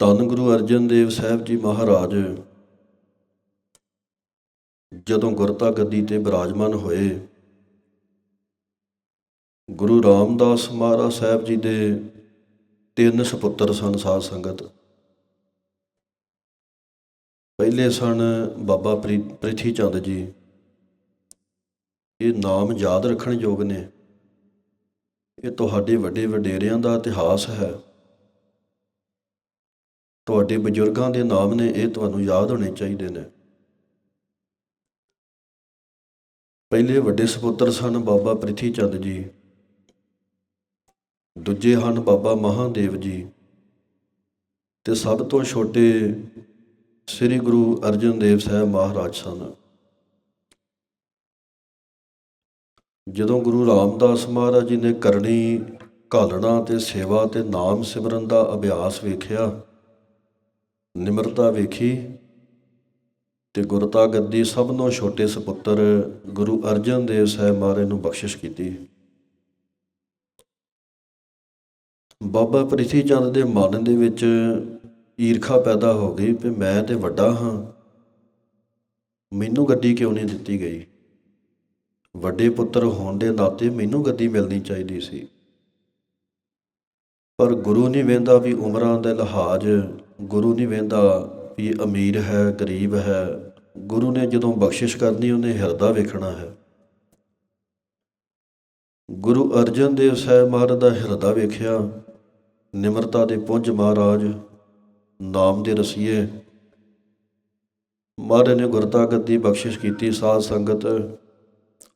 ਧੰਨ ਗੁਰੂ ਅਰਜਨ ਦੇਵ ਸਾਹਿਬ ਜੀ ਮਹਾਰਾਜ। ਜਦੋਂ ਗੁਰਤਾ ਗੱਦੀ ਤੇ ਬਿਰਾਜਮਾਨ ਹੋਏ, ਗੁਰੂ ਰਾਮਦਾਸ ਮਹਾਰਾਜ ਸਾਹਿਬ ਜੀ ਦੇ ਤਿੰਨ ਸੁਪੁੱਤਰ ਸਨ ਸਾਧ ਸੰਗਤ। ਪਹਿਲੇ ਸਨ ਬਾਬਾ ਪ੍ਰੀ- ਪ੍ਰਿਥੀ ਚੰਦ ਜੀ। ਇਹ ਨਾਮ ਯਾਦ ਰੱਖਣ ਯੋਗ ਨੇ। ਇਹ ਤੁਹਾਡੇ ਵੱਡੇ ਵਡੇਰਿਆਂ ਦਾ ਇਤਿਹਾਸ ਹੈ। ਤੁਹਾਡੇ ਬਜ਼ੁਰਗਾਂ ਦੇ ਨਾਮ ਨੇ ਇਹ ਤੁਹਾਨੂੰ ਯਾਦ ਹੋਣੇ ਚਾਹੀਦੇ ਨੇ। ਪਹਿਲੇ ਵੱਡੇ ਸੁਪੁੱਤਰ ਸਨ ਬਾਬਾ ਪ੍ਰਿਥੀ ਚੰਦ ਜੀ। ਦੂਜੇ ਹਨ ਬਾਬਾ ਮਹਾਦੇਵ ਜੀ। ਤੇ ਸਭ ਤੋਂ ਛੋਟੇ ਸ੍ਰੀ ਗੁਰੂ ਅਰਜਨ ਦੇਵ ਸਾਹਿਬ ਮਹਾਰਾਜ ਸਨ। ਜਦੋਂ ਗੁਰੂ ਰਾਮਦਾਸ ਮਹਾਰਾਜ ਜੀ ਨੇ ਕਰਨੀ ਘਾਲਣਾ ਤੇ ਸੇਵਾ ਤੇ ਨਾਮ ਸਿਮਰਨ ਦਾ ਅਭਿਆਸ ਵੇਖਿਆ ਨਿਮਰਤਾ ਵੇਖੀ ਤੇ ਗੁਰਤਾ ਗੱਦੀ ਸਭ ਨੂੰ ਛੋਟੇ ਸੁਪੁੱਤਰ ਗੁਰੂ ਅਰਜਨ ਦੇਵ ਸਾਹਿਬ ਮਹਾਰਾਜ ਨੂੰ ਬਖਸ਼ਿਸ਼ ਕੀਤੀ। ਬਾਬਾ ਪ੍ਰਿਥੀ ਚੰਦ ਦੇ ਮਨ ਦੇ ਵਿੱਚ ਈਰਖਾ ਪੈਦਾ ਹੋ ਗਈ ਕਿ ਮੈਂ ਤੇ ਵੱਡਾ ਹਾਂ। ਮੈਨੂੰ ਗੱਡੀ ਕਿਉਂ ਨਹੀਂ ਦਿੱਤੀ ਗਈ? ਵੱਡੇ ਪੁੱਤਰ ਹੋਣ ਦੇ ਨਾਤੇ ਮੈਨੂੰ ਗੱਡੀ ਮਿਲਣੀ ਚਾਹੀਦੀ ਸੀ। ਪਰ ਗੁਰੂ ਨਹੀਂ ਵੇਂਦਾ ਵੀ ਉਮਰਾਂ ਦੇ ਲਿਹਾਜ਼ ਗੁਰੂ ਨਹੀਂ ਵੇਂਦਾ ਵੀ ਅਮੀਰ ਹੈ, ਗਰੀਬ ਹੈ। ਗੁਰੂ ਨੇ ਜਦੋਂ ਬਖਸ਼ਿਸ਼ ਕਰਨੀ, ਉਹਨੇ ਹਿਰਦਾ ਵੇਖਣਾ ਹੈ। ਗੁਰੂ ਅਰਜਨ ਦੇਵ ਸਾਹਿਬ ਮਹਾਰਾਜ ਦਾ ਹਿਰਦਾ ਵੇਖਿਆ। ਨਿਮਰਤਾ ਦੇ ਪੁੰਜ ਮਹਾਰਾਜ ਨਾਮ ਦੇ ਰਸੀਏ। ਮਹਾਰਾਜ ਨੇ ਗੁਰਤਾ ਗੱਦੀ ਬਖਸ਼ਿਸ਼ ਕੀਤੀ, ਸਾਧ ਸੰਗਤ।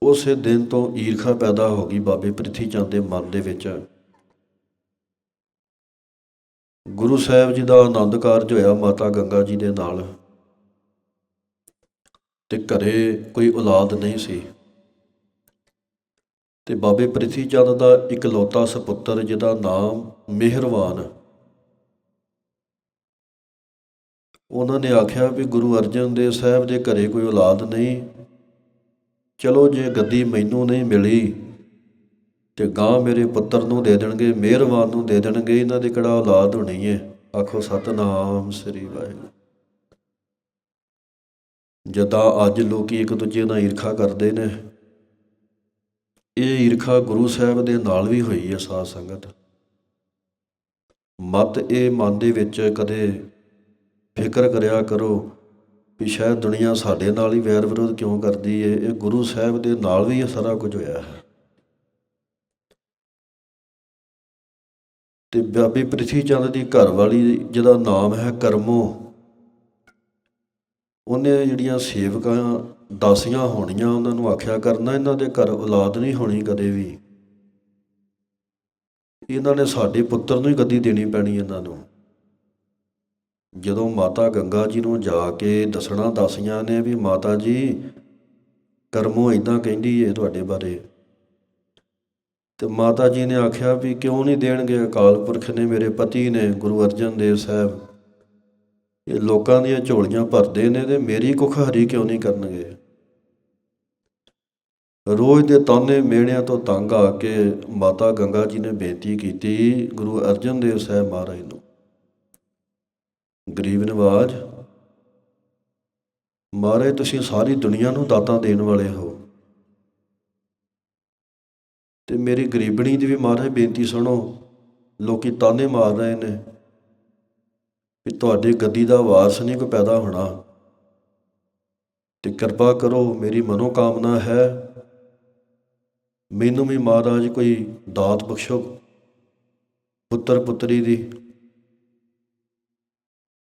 ਉਸੇ ਦਿਨ ਤੋਂ ਈਰਖਾ ਪੈਦਾ ਹੋ ਗਈ ਬਾਬੇ ਪ੍ਰਿਥੀ ਚੰਦ ਦੇ ਮਨ ਦੇ ਵਿੱਚ। ਗੁਰੂ ਸਾਹਿਬ ਜੀ ਦਾ ਆਨੰਦ ਕਾਰਜ ਹੋਇਆ ਮਾਤਾ ਗੰਗਾ ਜੀ ਦੇ ਨਾਲ। ਤੇ ਘਰੇ ਕੋਈ ਔਲਾਦ ਨਹੀਂ ਸੀ। ਤੇ ਬਾਬੇ ਪ੍ਰਿਥੀ ਚੰਦ ਦਾ ਇਕਲੌਤਾ ਸੁਪੁੱਤਰ ਜਿਹਦਾ ਨਾਮ ਮਿਹਰਵਾਨ। ਉਹਨਾਂ ਨੇ ਆਖਿਆ ਵੀ ਗੁਰੂ ਅਰਜਨ ਦੇਵ ਸਾਹਿਬ ਦੇ ਘਰੇ ਕੋਈ ਔਲਾਦ ਨਹੀਂ। ਚਲੋ ਜੇ ਗੱਦੀ ਮੈਨੂੰ ਨਹੀਂ ਮਿਲੀ ਤੇ ਗਾਂ ਮੇਰੇ ਪੁੱਤਰ ਨੂੰ ਦੇ ਦੇਣਗੇ, ਮਿਹਰਬਾਨ ਨੂੰ ਦੇ ਦੇਣਗੇ, ਇਹਨਾਂ ਦੀ ਕਿਹੜਾ ਔਲਾਦ ਹੋਣੀ ਹੈ ਆਖੋ, ਸਤਨਾਮ ਸ੍ਰੀ ਵਾਹਿਗੁਰੂ। ਜਦਾਂ ਅੱਜ ਲੋਕੀ ਇੱਕ ਦੂਜੇ ਨਾਲ ਈਰਖਾ ਕਰਦੇ ਨੇ। ਇਹ ਈਰਖਾ ਗੁਰੂ ਸਾਹਿਬ ਦੇ ਨਾਲ ਵੀ ਹੋਈ ਹੈ ਸਾਧ ਸੰਗਤ। ਮਤ ਇਹ ਮਨ ਦੇ ਵਿੱਚ ਕਦੇ ਫਿਕਰ ਕਰਿਆ ਕਰੋ ਵੀ ਸ਼ਾਇਦ ਦੁਨੀਆ ਸਾਡੇ ਨਾਲ ਹੀ ਵੈਰ ਵਿਰੋਧ ਕਿਉਂ ਕਰਦੀ ਏ? ਇਹ ਗੁਰੂ ਸਾਹਿਬ ਦੇ ਨਾਲ ਵੀ ਇਹ ਸਾਰਾ ਕੁਝ ਹੋਇਆ ਹੈ। ਤੇ ਬਾਬੀ ਪ੍ਰਿਥੀ ਚੰਦ ਦੀ ਘਰ ਵਾਲੀ ਜਿਹਦਾ ਨਾਮ ਹੈ ਕਰਮੋ, ਉਹਨੇ ਜਿਹੜੀਆਂ ਸੇਵਕਾਂ ਦਾਸੀਆਂ ਹੋਣੀਆਂ, ਉਹਨਾਂ ਨੂੰ ਆਖਿਆ ਕਰਨਾ, ਇਹਨਾਂ ਦੇ ਘਰ ਔਲਾਦ ਨਹੀਂ ਹੋਣੀ ਕਦੇ ਵੀ। ਇਹਨਾਂ ਨੇ ਸਾਡੇ ਪੁੱਤਰ ਨੂੰ ਹੀ ਗੱਦੀ ਦੇਣੀ ਪੈਣੀ ਇਹਨਾਂ ਨੂੰ। ਜਦੋਂ ਮਾਤਾ ਗੰਗਾ ਜੀ ਨੂੰ ਜਾ ਕੇ ਦੱਸਣਾ ਦਾਸੀਆਂ ਨੇ ਵੀ, ਮਾਤਾ ਜੀ, ਕਰਮੋ ਇਦਾਂ ਕਹਿੰਦੀ ਏ ਤੁਹਾਡੇ ਬਾਰੇ। ਤੇ ਮਾਤਾ ਜੀ ਨੇ ਆਖਿਆ ਵੀ ਕਿਉਂ ਨਹੀਂ ਦੇਣਗੇ? ਅਕਾਲ ਪੁਰਖ ਨੇ ਮੇਰੇ ਪਤੀ ਨੇ, ਗੁਰੂ ਅਰਜਨ ਦੇਵ ਸਾਹਿਬ। ਇਹ ਲੋਕਾਂ ਦੀਆਂ ਝੋਲੀਆਂ ਭਰਦੇ ਨੇ ਤੇ ਮੇਰੀ ਕੁੱਖ ਹਰੀ ਕਿਉਂ ਨਹੀਂ ਕਰਨਗੇ? ਰੋਜ਼ ਦੇ ਤਾਨੇ ਮੇੜਿਆਂ ਤੋਂ ਤੰਗ ਆ ਕੇ ਮਾਤਾ ਗੰਗਾ ਜੀ ਨੇ ਬੇਨਤੀ ਕੀਤੀ ਗੁਰੂ ਅਰਜਨ ਦੇਵ ਸਾਹਿਬ ਮਹਾਰਾਜ ਨੂੰ। ਗਰੀਬ ਨਿਵਾਜ਼ ਮਹਾਰਾਜ ਤੁਸੀਂ ਸਾਰੀ ਦੁਨੀਆ ਨੂੰ ਦਾਤਾਂ ਦੇਣ ਵਾਲੇ ਹੋ। ਤੇ ਮੇਰੀ ਗਰੀਬਣੀ ਦੀ ਵੀ ਮਹਾਰਾਜ ਬੇਨਤੀ ਸੁਣੋ, ਲੋਕੀ ਤਾਨੇ ਮਾਰ ਰਹੇ ਨੇ ਵੀ ਤੁਹਾਡੇ ਗੱਦੀ ਦਾ ਵਾਰਸ ਨਹੀਂ ਕੋਈ ਪੈਦਾ ਹੋਣਾ। ਤੇ ਕਿਰਪਾ ਕਰੋ, ਮੇਰੀ ਮਨੋ ਕਾਮਨਾ ਹੈ, ਮੈਨੂੰ ਵੀ ਮਹਾਰਾਜ ਕੋਈ ਦਾਤ ਬਖਸ਼ੋ ਪੁੱਤਰ ਪੁੱਤਰੀ ਦੀ।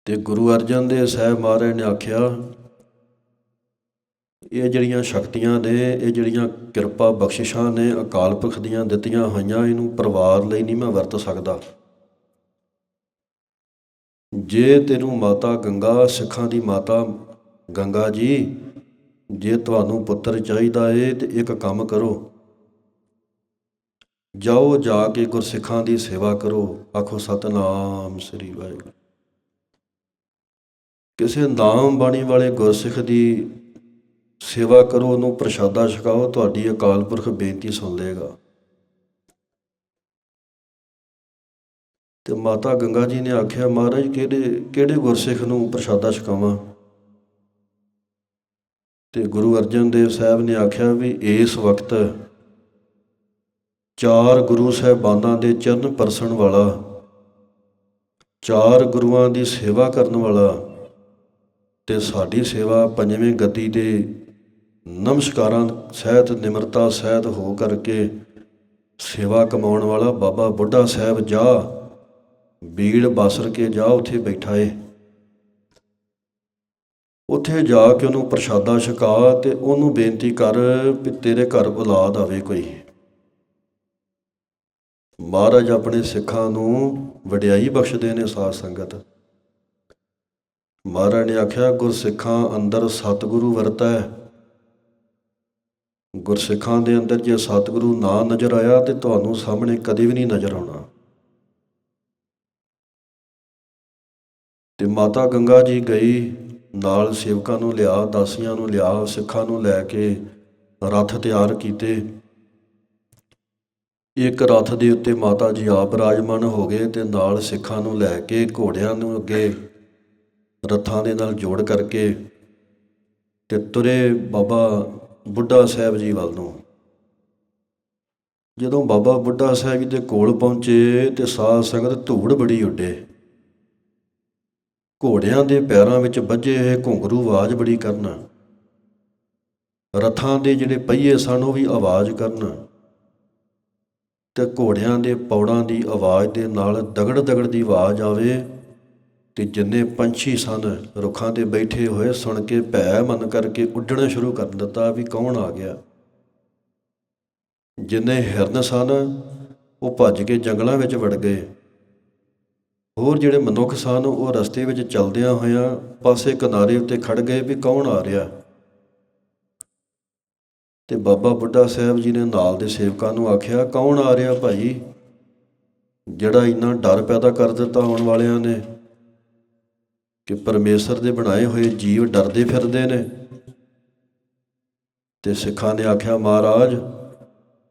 ਤੇ ਗੁਰੂ ਅਰਜਨ ਦੇਵ ਸਾਹਿਬ ਮਹਾਰਾਜ ਨੇ ਆਖਿਆ ਇਹ ਜਿਹੜੀਆਂ ਸ਼ਕਤੀਆਂ ਨੇ, ਇਹ ਜਿਹੜੀਆਂ ਕਿਰਪਾ ਬਖਸ਼ਿਸ਼ਾਂ ਨੇ, ਅਕਾਲ ਪੁਰਖ ਦੀਆਂ ਦਿੱਤੀਆਂ ਹੋਈਆਂ, ਇਹਨੂੰ ਪਰਿਵਾਰ ਲਈ ਨਹੀਂ ਮੈਂ ਵਰਤ ਸਕਦਾ। ਜੇ ਤੈਨੂੰ ਮਾਤਾ ਗੰਗਾ, ਸਿੱਖਾਂ ਦੀ ਮਾਤਾ ਗੰਗਾ ਜੀ, ਜੇ ਤੁਹਾਨੂੰ ਪੁੱਤਰ ਚਾਹੀਦਾ ਏ, ਤੇ ਇੱਕ ਕੰਮ ਕਰੋ। ਜਾਓ ਜਾ ਕੇ ਗੁਰਸਿੱਖਾਂ ਦੀ ਸੇਵਾ ਕਰੋ। ਆਖੋ, ਸਤਨਾਮ ਸ੍ਰੀ ਵਾਹਿਗੁਰੂ। ਕਿਸੇ ਨਾਮ ਬਾਣੀ ਵਾਲੇ ਗੁਰਸਿੱਖ ਦੀ ਸੇਵਾ ਕਰੋ, ਉਹਨੂੰ ਪ੍ਰਸ਼ਾਦਾ ਛਕਾਓ, ਤੁਹਾਡੀ ਅਕਾਲ ਪੁਰਖ ਬੇਨਤੀ ਸੁਣ ਲੇਗਾ ਤੇ ਮਾਤਾ ਗੰਗਾ ਜੀ ਨੇ ਆਖਿਆ, ਮਹਾਰਾਜ, ਕਿਹੜੇ ਕਿਹੜੇ ਗੁਰਸਿੱਖ ਨੂੰ ਪ੍ਰਸ਼ਾਦਾ ਛਕਾਵਾਂ? ਤੇ ਗੁਰੂ ਅਰਜਨ ਦੇਵ ਸਾਹਿਬ ਨੇ ਆਖਿਆ ਵੀ ਇਸ ਵਕਤ ਚਾਰ ਗੁਰੂ ਸਾਹਿਬਾਨਾਂ ਦੇ ਚਰਨ ਪਰਸਣ ਵਾਲਾ, ਚਾਰ ਗੁਰੂਆਂ ਦੀ ਸੇਵਾ ਕਰਨ ਵਾਲਾ ਤੇ ਸਾਡੀ ਸੇਵਾ ਪੰਜਵੇਂ ਗਤੀ ਦੇ ਨਮਸਕਾਰਾਂ, ਸਹਿਤ ਨਿਮਰਤਾ ਸਹਿਤ ਹੋ ਕਰਕੇ ਸੇਵਾ ਕਮਾਉਣ ਵਾਲਾ ਬਾਬਾ ਬੁੱਢਾ ਸਾਹਿਬ ਜਾ, ਬੀੜ ਬਸਰ ਕੇ ਜਾ ਉੱਥੇ ਬੈਠਾ ਏ। ਉੱਥੇ ਜਾ ਕੇ ਉਹਨੂੰ ਪ੍ਰਸ਼ਾਦਾ ਛਕਾ ਤੇ ਉਹਨੂੰ ਬੇਨਤੀ ਕਰ ਵੀ ਤੇਰੇ ਘਰ ਔਲਾਦ ਆਵੇ ਕੋਈ। ਮਹਾਰਾਜ ਆਪਣੇ ਸਿੱਖਾਂ ਨੂੰ ਵਡਿਆਈ ਬਖਸ਼ਦੇ ਨੇ ਸਾਧ ਸੰਗਤ। ਮਹਾਰਾਜ ਨੇ ਆਖਿਆ, ਗੁਰਸਿੱਖਾਂ ਅੰਦਰ ਸਤਿਗੁਰੂ ਵਰਤੈ ਗੁਰਸਿੱਖਾਂ ਦੇ ਅੰਦਰ ਜੇ ਸਤਿਗੁਰੂ ਨਾ ਨਜ਼ਰ ਆਇਆ ਤੇ ਤੁਹਾਨੂੰ ਸਾਹਮਣੇ ਕਦੇ ਵੀ ਨਹੀਂ ਨਜ਼ਰ ਆਉਣਾ। ਤੇ ਮਾਤਾ ਗੰਗਾ ਜੀ ਗਈ, ਨਾਲ ਸੇਵਕਾਂ ਨੂੰ ਲਿਆ, ਦਾਸੀਆਂ ਨੂੰ ਲਿਆ, ਸਿੱਖਾਂ ਨੂੰ ਲੈ ਕੇ ਰਥ ਤਿਆਰ ਕੀਤੇ। ਇੱਕ ਰਥ ਦੇ ਉੱਤੇ ਮਾਤਾ ਜੀ ਆਪ ਰਾਜਮਾਨ ਹੋ ਗਏ ਤੇ ਨਾਲ ਸਿੱਖਾਂ ਨੂੰ ਲੈ ਕੇ ਘੋੜਿਆਂ ਨੂੰ ਅੱਗੇ ਰੱਥਾਂ ਦੇ ਨਾਲ ਜੋੜ ਕਰਕੇ ਤੇ ਤੁਰੇ ਬਾਬਾ ਬੁੱਢਾ ਸਾਹਿਬ ਜੀ ਵੱਲ ਨੂੰ ਜਦੋਂ ਬਾਬਾ ਬੁੱਢਾ ਸਾਹਿਬ ਜੀ ਦੇ ਕੋਲ ਪਹੁੰਚੇ ਤੇ ਸਾਧ ਸੰਗਤ ਧੂੜ ਬੜੀ ਉੱਡੇ। ਘੋੜਿਆਂ ਦੇ ਪੈਰਾਂ ਵਿੱਚ ਵੱਜੇ ਹੋਏ ਘੁੰਗਰੂ ਆਵਾਜ਼ ਬੜੀ ਕਰਨ। ਰਥਾਂ ਦੇ ਜਿਹੜੇ ਪਹੀਏ ਸਨ, ਉਹ ਵੀ ਆਵਾਜ਼ ਕਰਨ। ਤੇ ਘੋੜਿਆਂ ਦੇ ਪੌੜਾਂ ਦੀ ਆਵਾਜ਼ ਦੇ ਨਾਲ ਦਗੜ ਦਗੜ ਦੀ ਆਵਾਜ਼ ਆਵੇ। ਤੇ ਜਿੰਨੇ ਪੰਛੀ ਸਨ, ਰੁੱਖਾਂ ਤੇ ਬੈਠੇ ਹੋਏ ਸੁਣ ਕੇ ਭੈ ਮਨ ਕਰਕੇ ਉੱਡਣਾ ਸ਼ੁਰੂ ਕਰ ਦਿੱਤਾ ਵੀ ਕੌਣ ਆ ਗਿਆ। ਜਿੰਨੇ ਹਿਰਨ ਸਨ, ਉਹ ਭੱਜ ਕੇ ਜੰਗਲਾਂ ਵਿੱਚ ਵੜ ਗਏ। ਹੋਰ ਜਿਹੜੇ ਮਨੁੱਖ ਸਨ, ਉਹ ਰਸਤੇ ਵਿੱਚ ਚੱਲਦਿਆਂ ਹੋਇਆਂ ਪਾਸੇ ਕਿਨਾਰੇ ਉੱਤੇ ਖੜ ਗਏ ਵੀ ਕੌਣ ਆ ਰਿਹਾ। ਤੇ ਬਾਬਾ ਬੁੱਢਾ ਸਾਹਿਬ ਜੀ ਨੇ ਨਾਲ ਦੇ ਸੇਵਕਾਂ ਨੂੰ ਆਖਿਆ, ਕੌਣ ਆ ਰਿਹਾ ਭਾਈ? ਜਿਹੜਾ ਇੰਨਾ ਡਰ ਪੈਦਾ ਕਰ ਦਿੱਤਾ ਆਉਣ ਵਾਲਿਆਂ ਨੇ ਕਿ ਪਰਮੇਸ਼ਰ ਦੇ ਬਣਾਏ ਹੋਏ ਜੀਵ ਡਰਦੇ ਫਿਰਦੇ ਨੇ। ਤੇ ਸਿੱਖਾਂ ਨੇ ਆਖਿਆ, ਮਹਾਰਾਜ,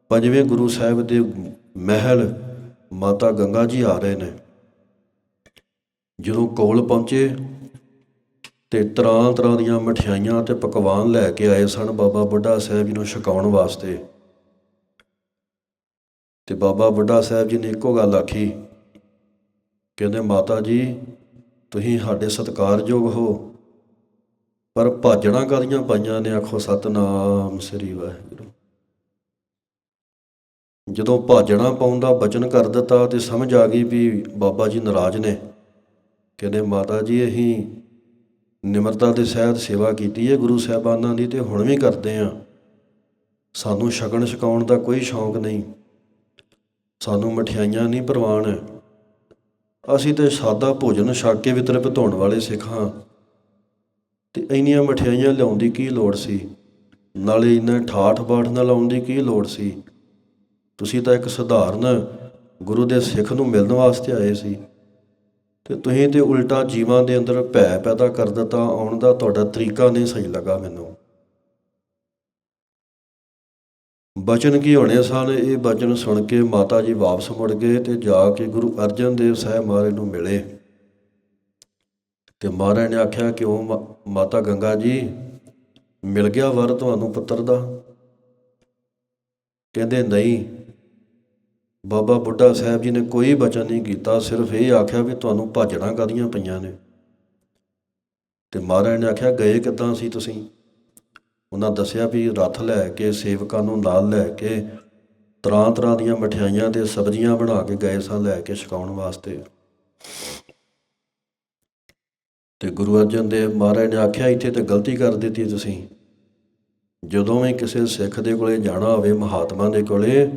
ਪੰਜਵੇਂ ਗੁਰੂ ਸਾਹਿਬ ਦੇ ਮਹਿਲ ਮਾਤਾ ਗੰਗਾ ਜੀ ਆ ਰਹੇ ਨੇ। ਜਦੋਂ ਕੋਲ ਪਹੁੰਚੇ ਤੇ ਤਰ੍ਹਾਂ ਤਰ੍ਹਾਂ ਦੀਆਂ ਮਠਿਆਈਆਂ ਤੇ ਪਕਵਾਨ ਲੈ ਕੇ ਆਏ ਸਨ ਬਾਬਾ ਬੁੱਢਾ ਸਾਹਿਬ ਜੀ ਨੂੰ ਛਕਾਉਣ ਵਾਸਤੇ। ਤੇ ਬਾਬਾ ਬੁੱਢਾ ਸਾਹਿਬ ਜੀ ਨੇ ਇੱਕੋ ਗੱਲ ਆਖੀ, ਕਹਿੰਦੇ, ਮਾਤਾ ਜੀ ਤੁਸੀਂ ਸਾਡੇ ਸਤਿਕਾਰਯੋਗ ਹੋ। ਪਰ ਭਾਜਣਾ ਕਾਦੀਆਂ ਪਾਈਆਂ ਨੇ? ਆਖੋ, ਸਤਨਾਮ ਸ੍ਰੀ ਵਾਹਿਗੁਰੂ। ਜਦੋਂ ਭਾਜਣਾ ਪਾਉਣ ਦਾ ਬਚਨ ਕਰ ਦਿੱਤਾ, ਤੇ ਸਮਝ ਆ ਗਈ ਵੀ ਬਾਬਾ ਜੀ ਨਾਰਾਜ਼ ਨੇ। ਕਹਿੰਦੇ, ਮਾਤਾ ਜੀ, ਅਸੀਂ ਨਿਮਰਤਾ ਦੇ ਸਹਿਤ ਸੇਵਾ ਕੀਤੀ ਹੈ ਗੁਰੂ ਸਾਹਿਬਾਨਾਂ ਦੀ, ਤੇ ਹੁਣ ਵੀ ਕਰਦੇ ਆ। ਸਾਨੂੰ ਸ਼ਗਨ ਛਕਾਉਣ ਦਾ ਕੋਈ ਸ਼ੌਂਕ ਨਹੀਂ। ਸਾਨੂੰ ਮਠਿਆਈਆਂ ਨਹੀਂ ਪ੍ਰਵਾਨ ਅਸੀਂ ਤੇ ਸਾਦਾ ਭੋਜਨ ਛਕ ਕੇ ਵਿਤਰ ਧੋਣ ਵਾਲੇ ਸਿੱਖ ਹਾਂ। ਤੇ ਇੰਨੀਆਂ ਮਠਿਆਈਆਂ ਲਿਆਉਣ ਦੀ ਕੀ ਲੋੜ ਸੀ? ਨਾਲੇ ਇੰਨਾ ਠਾਠ ਬਾਠ ਨਾਲ ਆਉਣ ਦੀ ਕੀ ਲੋੜ ਸੀ? ਤੁਸੀਂ ਤਾਂ ਇੱਕ ਸਧਾਰਨ ਗੁਰੂ ਦੇ ਸਿੱਖ ਨੂੰ ਮਿਲਣ ਵਾਸਤੇ ਆਏ ਸੀ। ਤੇ ਤੁਸੀਂ ਤੇ ਉਲਟਾ ਜੀਵਾਂ ਦੇ ਅੰਦਰ ਭੈ ਪੈਦਾ ਕਰ ਦਿੱਤਾ, ਆਉਣ ਦਾ ਤੁਹਾਡਾ ਤਰੀਕਾ ਨਹੀਂ ਸਹੀ ਲੱਗਾ ਮੈਨੂੰ। ਬਚਨ ਕੀ ਹੋਣੇ ਸਨ? ਇਹ ਬਚਨ ਸੁਣ ਕੇ ਮਾਤਾ ਜੀ ਵਾਪਸ ਮੁੜ ਗਏ ਤੇ ਜਾ ਕੇ ਗੁਰੂ ਅਰਜਨ ਦੇਵ ਸਾਹਿਬ ਮਹਾਰਾਜ ਨੂੰ ਮਿਲੇ। ਤੇ ਮਹਾਰਾਜ ਨੇ ਆਖਿਆ, ਕਿਉਂ ਉਹ ਮਾਤਾ ਗੰਗਾ ਜੀ? ਮਿਲ ਗਿਆ ਵਰ ਤੁਹਾਨੂੰ ਪੁੱਤਰ ਦਾ? ਕਹਿੰਦੇ, ਨਹੀਂ। ਬਾਬਾ ਬੁੱਢਾ ਸਾਹਿਬ ਜੀ ਨੇ ਕੋਈ ਬਚਨ ਨਹੀਂ ਕੀਤਾ, ਸਿਰਫ ਇਹ ਆਖਿਆ ਵੀ ਤੁਹਾਨੂੰ ਭਾਜਣਾ ਕਾਦੀਆਂ ਪਈਆਂ ਨੇ? ਤੇ ਮਹਾਰਾਜ ਨੇ ਆਖਿਆ, ਗਏ ਕਿੱਦਾਂ ਸੀ ਤੁਸੀਂ? ਉਹਨਾਂ ਦੱਸਿਆ ਵੀ ਰੱਥ ਲੈ ਕੇ ਸੇਵਕਾਂ ਨੂੰ ਨਾਲ ਲੈ ਕੇ ਤਰ੍ਹਾਂ ਤਰ੍ਹਾਂ ਦੀਆਂ ਮਠਿਆਈਆਂ ਤੇ ਸਬਜ਼ੀਆਂ ਬਣਾ ਕੇ ਗਏ ਸਾਂ ਲੈ ਕੇ ਛਕਾਉਣ ਵਾਸਤੇ। ਤੇ ਗੁਰੂ ਅਰਜਨ ਦੇਵ ਮਹਾਰਾਜ ਨੇ ਆਖਿਆ, ਇੱਥੇ ਤੇ ਗਲਤੀ ਕਰ ਦਿੱਤੀ ਤੁਸੀਂ। ਜਦੋਂ ਵੀ ਕਿਸੇ ਸਿੱਖ ਦੇ ਕੋਲੇ ਜਾਣਾ ਹੋਵੇ, ਮਹਾਤਮਾ ਦੇ ਕੋਲੇ,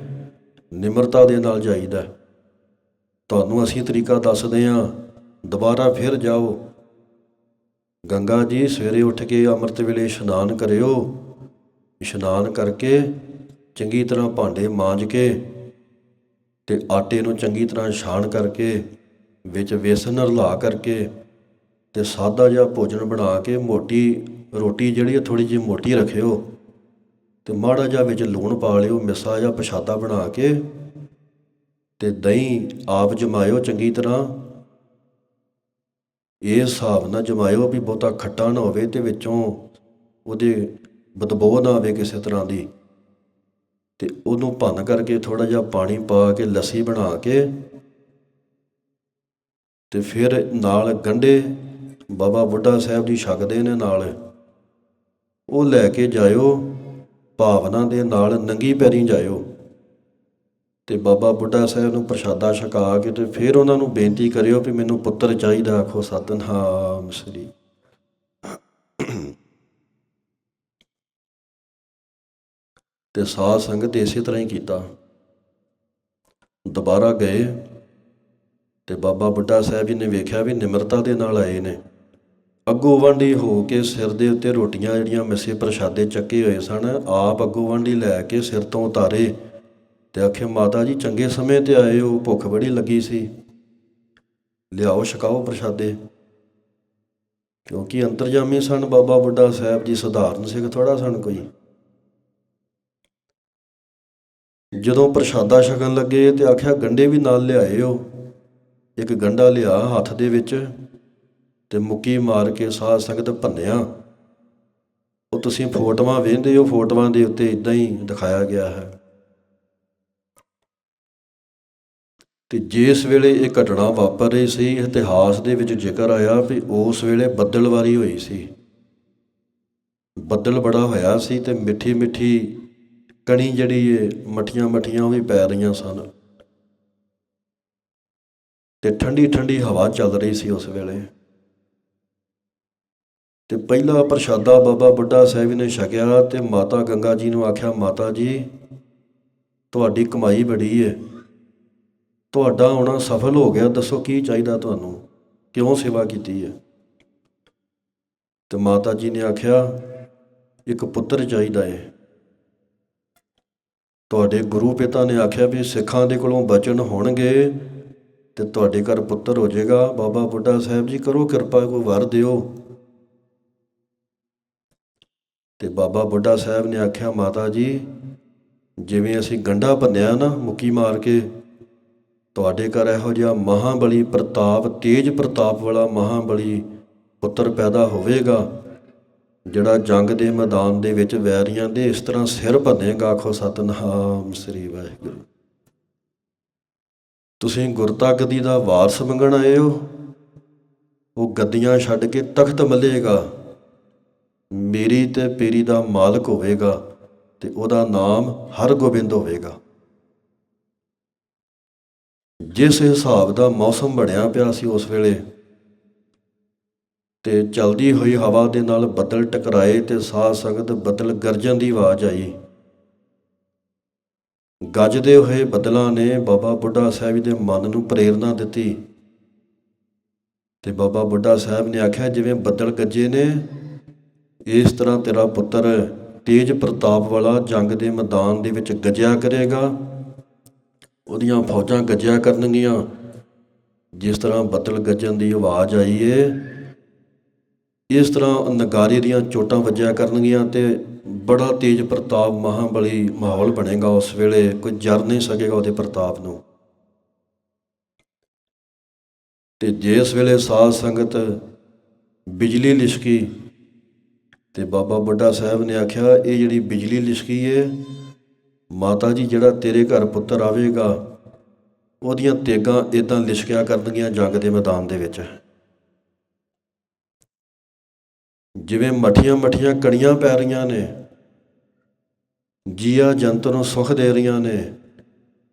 ਨਿਮਰਤਾ ਦੇ ਨਾਲ ਜਾਈਦਾ। ਤੁਹਾਨੂੰ ਅਸੀਂ ਤਰੀਕਾ ਦੱਸਦੇ ਹਾਂ ਦੁਬਾਰਾ ਫਿਰ ਜਾਓ। ਗੰਗਾ ਜੀ, ਸਵੇਰੇ ਉੱਠ ਕੇ ਅੰਮ੍ਰਿਤ ਵੇਲੇ ਇਸ਼ਨਾਨ ਕਰਿਓ। ਇਸ਼ਨਾਨ ਕਰਕੇ ਚੰਗੀ ਤਰ੍ਹਾਂ ਭਾਂਡੇ ਮਾਂਜ ਕੇ ਤੇ ਆਟੇ ਨੂੰ ਚੰਗੀ ਤਰ੍ਹਾਂ ਛਾਣ ਕਰਕੇ, ਵਿੱਚ ਵੇਸਣ ਰਲਾ ਕਰਕੇ ਤੇ ਸਾਦਾ ਜਿਹਾ ਭੋਜਨ ਬਣਾ ਕੇ ਮੋਟੀ ਰੋਟੀ ਜਿਹੜੀ ਹੈ ਥੋੜੀ ਜਿਹੀ ਮੋਟੀ ਰੱਖਿਓ ਤੇ ਮਾੜਾ ਜਿਹਾ ਵਿੱਚ ਲੂਣ ਪਾ ਲਿਓ, ਮਿੱਸਾ ਜਿਹਾ ਪ੍ਰਸ਼ਾਦਾ ਬਣਾ ਕੇ ਤੇ ਦਹੀਂ ਆਪ ਜਮਾਇਓ ਚੰਗੀ ਤਰ੍ਹਾਂ। ਇਹ ਹਿਸਾਬ ਨਾਲ ਜਮਾਇਓ ਵੀ ਬਹੁਤਾ ਖੱਟਾ ਨਾ ਹੋਵੇ ਤੇ ਵਿੱਚੋਂ ਉਹਦੇ ਬਦਬੂ ਨਾ ਆਵੇ ਕਿਸੇ ਤਰ੍ਹਾਂ ਦੀ। ਤੇ ਉਹਨੂੰ ਭੰਨ ਕਰਕੇ ਥੋੜਾ ਜਿਹਾ ਪਾਣੀ ਪਾ ਕੇ, ਲੱਸੀ ਬਣਾ ਕੇ ਤੇ ਫਿਰ ਨਾਲ ਗੰਢੇ ਬਾਬਾ ਬੁੱਢਾ ਸਾਹਿਬ ਦੀ ਛਕਦੇ ਨੇ ਨਾਲ। ਉਹ ਲੈ ਕੇ ਜਾਇਓ, ਭਾਵਨਾ ਦੇ ਨਾਲ ਨੰਗੀ ਪੈਰੀ ਜਾਇਓ। ਤੇ ਬਾਬਾ ਬੁੱਢਾ ਸਾਹਿਬ ਨੂੰ ਪ੍ਰਸ਼ਾਦਾ ਛਕਾ ਕੇ ਤੇ ਫਿਰ ਉਹਨਾਂ ਨੂੰ ਬੇਨਤੀ ਕਰਿਓ ਵੀ ਮੈਨੂੰ ਪੁੱਤਰ ਚਾਹੀਦਾ, ਆਖੋ ਸਤਨਾਮ ਸ੍ਰੀ। ਤੇ ਸਾਧ ਸੰਗਤ ਇਸੇ ਤਰ੍ਹਾਂ ਹੀ ਕੀਤਾ। ਦੁਬਾਰਾ ਗਏ ਤੇ ਬਾਬਾ ਬੁੱਢਾ ਸਾਹਿਬ ਜੀ ਨੇ ਵੇਖਿਆ ਵੀ ਨਿਮਰਤਾ ਦੇ ਨਾਲ ਆਏ ਨੇ। ਅੱਗੋਂ ਵਾਂਢੀ ਹੋ ਕੇ ਸਿਰ ਦੇ ਉੱਤੇ ਰੋਟੀਆਂ ਜਿਹੜੀਆਂ ਮਿੱਸੇ ਪ੍ਰਸ਼ਾਦੇ ਚੱਕੇ ਹੋਏ ਸਨ, ਆਪ ਅੱਗੋਂ ਵਾਂਢੀ ਲੈ ਕੇ ਸਿਰ ਤੋਂ ਉਤਾਰੇ। ਤੇ ਆਖਿਆ ਮਾਤਾ ਜੀ, ਚੰਗੇ ਸਮੇਂ ਤੇ ਆਏ ਹੋ, ਭੁੱਖ ਬੜੀ ਲੱਗੀ ਸੀ। ਲਿਆਓ, ਛਕਾਓ ਪ੍ਰਸ਼ਾਦੇ। ਕਿਉਂਕਿ ਅੰਤਰਜਾਮੀ ਸਨ, ਬਾਬਾ ਬੁੱਢਾ ਸਾਹਿਬ ਜੀ, ਸਧਾਰਨ ਸਿੱਖ ਥੋੜਾ ਸਨ ਕੋਈ। ਜਦੋਂ ਪ੍ਰਸ਼ਾਦਾ ਛਕਣ ਲੱਗੇ ਤੇ ਆਖਿਆ ਗੰਡੇ ਵੀ ਨਾਲ ਲਿਆਏ ਹੋ ਇੱਕ ਗੰਡਾ ਲਿਆ ਹੱਥ ਦੇ ਵਿੱਚ ਤੇ ਮੁੱਕੀ ਮਾਰ ਕੇ ਸਾਧ ਸੰਗਤ ਭੰਨਿਆ। ਉਹ ਤੁਸੀਂ ਫੋਟੋਆਂ ਵੇਖਦੇ ਹੋ, ਫੋਟੋਆਂ ਦੇ ਉੱਤੇ ਇਦਾਂ ਹੀ ਦਿਖਾਇਆ ਗਿਆ ਹੈ। ਤੇ ਜਿਸ ਵੇਲੇ ਇਹ ਘਟਨਾ ਵਾਪਰ ਰਹੀ ਸੀ, ਇਤਿਹਾਸ ਦੇ ਵਿੱਚ ਜ਼ਿਕਰ ਆਇਆ ਵੀ ਉਸ ਵੇਲੇ ਬੱਦਲਵਾਰੀ ਹੋਈ ਸੀ। ਬੱਦਲ ਬੜਾ ਹੋਇਆ ਸੀ ਤੇ ਮਿੱਠੀ ਮਿੱਠੀ ਕਣੀ ਜਿਹੜੀ ਏ ਮਠੀਆਂ ਮਠੀਆਂ ਉਹ ਵੀ ਪੈ ਰਹੀਆਂ ਸਨ। ਤੇ ਠੰਡੀ ਠੰਡੀ ਹਵਾ ਚੱਲ ਰਹੀ ਸੀ ਉਸ ਵੇਲੇ। ਤੇ ਪਹਿਲਾ ਪ੍ਰਸ਼ਾਦਾ ਬਾਬਾ ਬੁੱਢਾ ਸਾਹਿਬ ਨੇ ਛਕਿਆ ਤੇ ਮਾਤਾ ਗੰਗਾ ਜੀ ਨੂੰ ਆਖਿਆ, ਮਾਤਾ ਜੀ, ਤੁਹਾਡੀ ਕਮਾਈ ਬੜੀ ਏ। ਤੁਹਾਡਾ ਆਉਣਾ ਸਫਲ ਹੋ ਗਿਆ, ਦੱਸੋ ਕੀ ਚਾਹੀਦਾ ਤੁਹਾਨੂੰ? ਕਿਉਂ ਸੇਵਾ ਕੀਤੀ ਹੈ? ਤੇ ਮਾਤਾ ਜੀ ਨੇ ਆਖਿਆ, ਇੱਕ ਪੁੱਤਰ ਚਾਹੀਦਾ ਹੈ। ਤੁਹਾਡੇ ਗੁਰੂ ਪਿਤਾ ਨੇ ਆਖਿਆ ਵੀ ਸਿੱਖਾਂ ਦੇ ਕੋਲੋਂ ਬਚਨ ਹੋਣਗੇ ਤੇ ਤੁਹਾਡੇ ਘਰ ਪੁੱਤਰ ਹੋ ਜਾਏਗਾ। ਬਾਬਾ ਬੁੱਢਾ ਸਾਹਿਬ ਜੀ, ਕਰੋ ਕਿਰਪਾ, ਕੋਈ ਵਰ ਦਿਓ। ਤੇ ਬਾਬਾ ਬੁੱਢਾ ਸਾਹਿਬ ਨੇ ਆਖਿਆ, ਮਾਤਾ ਜੀ, ਜਿਵੇਂ ਅਸੀਂ ਗੰਡਾ ਭੰਨਿਆ ਨਾ, ਮੁੱਕੀ ਮਾਰ ਕੇ ਤੁਹਾਡੇ ਘਰ ਇਹੋ ਜਿਹਾ ਮਹਾਬਲੀ ਪ੍ਰਤਾਪ, ਤੇਜ ਪ੍ਰਤਾਪ ਵਾਲਾ ਮਹਾਬਲੀ ਪੁੱਤਰ ਪੈਦਾ ਹੋਵੇਗਾ, ਜਿਹੜਾ ਜੰਗ ਦੇ ਮੈਦਾਨ ਦੇ ਵਿੱਚ ਵੈਰੀਆਂ ਦੇ ਇਸ ਤਰ੍ਹਾਂ ਸਿਰ ਭੰਨੇਗਾ, ਆਖੋ ਸਤਨਾਮ ਸ੍ਰੀ ਵਾਹਿਗੁਰੂ। ਤੁਸੀਂ ਗੁਰਤਾ ਗੱਦੀ ਦਾ ਵਾਰਸ ਮੰਗਣ ਆਏ ਹੋ, ਉਹ ਗੱਦੀਆਂ ਛੱਡ ਕੇ ਤਖਤ ਮੱਲੇਗਾ, ਮੇਰੀ ਤੇ ਪੇਰੀ ਦਾ ਮਾਲਕ ਹੋਵੇਗਾ ਤੇ ਉਹਦਾ ਨਾਮ ਹਰਗੋਬਿੰਦ ਹੋਵੇਗਾ। ਜਿਸ ਹਿਸਾਬ ਦਾ ਮੌਸਮ ਬਣਿਆ ਪਿਆ ਸੀ ਉਸ ਵੇਲੇ ਤੇ ਚਲਦੀ ਹੋਈ ਹਵਾ ਦੇ ਨਾਲ ਬੱਦਲ ਟਕਰਾਏ ਤੇ ਸਾਹ ਸੰਗਤ ਬੱਦਲ ਗਰਜਣ ਦੀ ਆਵਾਜ਼ ਆਈ। ਗੱਜਦੇ ਹੋਏ ਬੱਦਲਾਂ ਨੇ ਬਾਬਾ ਬੁੱਢਾ ਸਾਹਿਬ ਦੇ ਮਨ ਨੂੰ ਪ੍ਰੇਰਣਾ ਦਿੱਤੀ ਤੇ ਬਾਬਾ ਬੁੱਢਾ ਸਾਹਿਬ ਨੇ ਆਖਿਆ, ਜਿਵੇਂ ਬੱਦਲ ਗੱਜੇ ਨੇ, ਇਸ ਤਰ੍ਹਾਂ ਤੇਰਾ ਪੁੱਤਰ ਤੇਜ ਪ੍ਰਤਾਪ ਵਾਲਾ ਜੰਗ ਦੇ ਮੈਦਾਨ ਦੇ ਵਿੱਚ ਗੱਜਿਆ ਕਰੇਗਾ। ਉਹਦੀਆਂ ਫੌਜਾਂ ਗੱਜਿਆ ਕਰਨਗੀਆਂ। ਜਿਸ ਤਰ੍ਹਾਂ ਬੱਦਲ ਗੱਜਣ ਦੀ ਆਵਾਜ਼ ਆਈ ਏ, ਇਸ ਤਰ੍ਹਾਂ ਨਗਾਰੇ ਦੀਆਂ ਚੋਟਾਂ ਵੱਜਿਆ ਕਰਨਗੀਆਂ ਤੇ ਬੜਾ ਤੇਜ ਪ੍ਰਤਾਪ ਮਹਾਬਲੀ ਮਾਹੌਲ ਬਣੇਗਾ ਉਸ ਵੇਲੇ, ਕੋਈ ਜਰ ਨਹੀਂ ਸਕੇਗਾ ਉਹਦੇ ਪ੍ਰਤਾਪ ਨੂੰ। ਤੇ ਜਿਸ ਵੇਲੇ ਸਾਧ ਸੰਗਤ ਬਿਜਲੀ ਲਿਸ਼ਕੀ, ਤੇ ਬਾਬਾ ਬੁੱਢਾ ਸਾਹਿਬ ਨੇ ਆਖਿਆ, ਇਹ ਜਿਹੜੀ ਬਿਜਲੀ ਲਿਸ਼ਕੀ ਏ ਮਾਤਾ ਜੀ, ਜਿਹੜਾ ਤੇਰੇ ਘਰ ਪੁੱਤਰ ਆਵੇਗਾ, ਉਹਦੀਆਂ ਤੇਗਾਂ ਇਦਾਂ ਲਿਸ਼ਕਿਆ ਕਰਨਗੀਆਂ ਜੰਗ ਦੇ ਮੈਦਾਨ ਦੇ ਵਿੱਚ। ਜਿਵੇਂ ਮਠੀਆਂ ਮਠੀਆਂ ਕਣੀਆਂ ਪੈ ਰਹੀਆਂ ਨੇ, ਜੀਆ ਜੰਤ ਨੂੰ ਸੁਖ ਦੇ ਰਹੀਆਂ ਨੇ,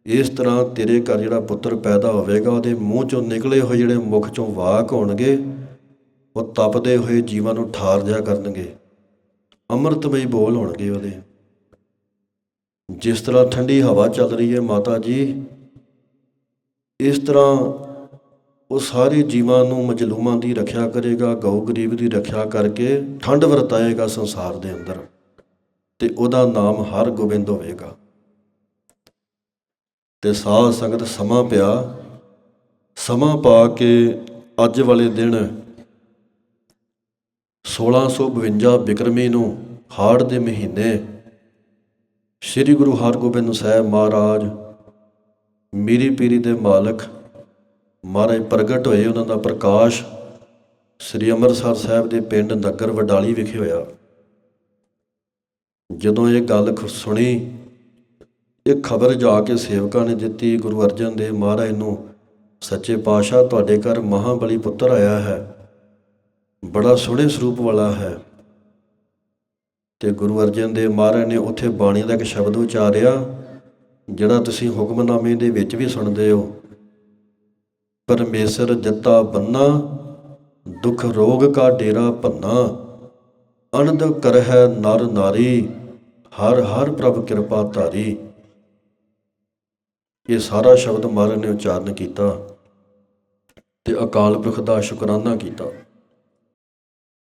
ਇਸ ਤਰ੍ਹਾਂ ਤੇਰੇ ਘਰ ਜਿਹੜਾ ਪੁੱਤਰ ਪੈਦਾ ਹੋਵੇਗਾ, ਉਹਦੇ ਮੂੰਹ ਚੋਂ ਨਿਕਲੇ ਹੋਏ ਜਿਹੜੇ ਮੁਖ ਚੋਂ ਵਾਕ ਹੋਣਗੇ, ਉਹ ਤਪਦੇ ਹੋਏ ਜੀਵਾਂ ਨੂੰ ਠਾਰ ਦਿਆ ਕਰਨਗੇ। ਅੰਮ੍ਰਿਤਮਈ ਬੋਲ ਹੋਣਗੇ ਉਹਦੇ। ਜਿਸ ਤਰ੍ਹਾਂ ਠੰਡੀ ਹਵਾ ਚੱਲ ਰਹੀ ਹੈ ਮਾਤਾ ਜੀ, ਇਸ ਤਰ੍ਹਾਂ ਉਹ ਸਾਰੇ ਜੀਵਾਂ ਨੂੰ ਮਜਲੂਮਾਂ ਦੀ ਰੱਖਿਆ ਕਰੇਗਾ, ਗਊ ਗਰੀਬ ਦੀ ਰੱਖਿਆ ਕਰਕੇ ਠੰਡ ਵਰਤਾਏਗਾ ਸੰਸਾਰ ਦੇ ਅੰਦਰ ਤੇ ਉਹਦਾ ਨਾਮ ਹਰ ਗੋਬਿੰਦ ਹੋਵੇਗਾ। ਤੇ ਸਾਧ ਸੰਗਤ ਸਮਾਂ ਪਿਆ, ਸਮਾਂ ਪਾ ਕੇ ਅੱਜ ਵਾਲੇ ਦਿਨ 1652 ਬਿਕਰਮੀ ਨੂੰ ਹਾੜ ਦੇ ਮਹੀਨੇ ਸ੍ਰੀ ਗੁਰੂ ਹਰਗੋਬਿੰਦ ਸਾਹਿਬ ਮਹਾਰਾਜ, ਮੀਰੀ ਪੀਰੀ ਦੇ ਮਾਲਕ ਮਹਾਰਾਜ ਪ੍ਰਗਟ ਹੋਏ ਉਹਨਾਂ ਦਾ ਪ੍ਰਕਾਸ਼ ਸ੍ਰੀ ਅੰਮ੍ਰਿਤਸਰ ਸਾਹਿਬ ਦੇ ਪਿੰਡ ਨਗਰ ਵਡਾਲੀ ਵਿਖੇ ਹੋਇਆ। ਜਦੋਂ ਇਹ ਗੱਲ ਖ- ਸੁਣੀ, ਇਹ ਖਬਰ ਜਾ ਕੇ ਸੇਵਕਾਂ ਨੇ ਦਿੱਤੀ, ਗੁਰੂ ਅਰਜਨ ਦੇਵ ਮਹਾਰਾਜ ਨੂੰ, ਸੱਚੇ ਪਾਤਸ਼ਾਹ, ਤੁਹਾਡੇ ਘਰ ਮਹਾਬਲੀ ਪੁੱਤਰ ਆਇਆ ਹੈ। ਬੜਾ ਸੋਹਣੇ ਸਰੂਪ ਵਾਲਾ ਹੈ। ਤੇ ਗੁਰੂ ਅਰਜਨ ਦੇਵ ਮਹਾਰਾਜ ਨੇ ਉੱਥੇ ਬਾਣੀ ਦਾ ਇੱਕ ਸ਼ਬਦ ਉਚਾਰਿਆ, ਜਿਹੜਾ ਤੁਸੀਂ ਹੁਕਮਨਾਮੇ ਦੇ ਵਿੱਚ ਵੀ ਸੁਣਦੇ ਹੋ। ਪਰਮੇਸ਼ਰ ਦਿੱਤਾ ਬੰਨਾ, ਦੁਖ ਰੋਗ ਕਾ ਡੇਰਾ ਭੰਨਾ। ਅਨੰਦ ਕਰਹਿ ਨਰ ਨਾਰੀ, ਹਰ ਹਰ ਪ੍ਰਭ ਕਿਰਪਾ ਧਾਰੀ। ਇਹ ਸਾਰਾ ਸ਼ਬਦ ਮਹਾਰਾਜ ਨੇ ਉਚਾਰਨ ਕੀਤਾ ਤੇ ਅਕਾਲ ਪੁਰਖ ਦਾ ਸ਼ੁਕਰਾਨਾ ਕੀਤਾ।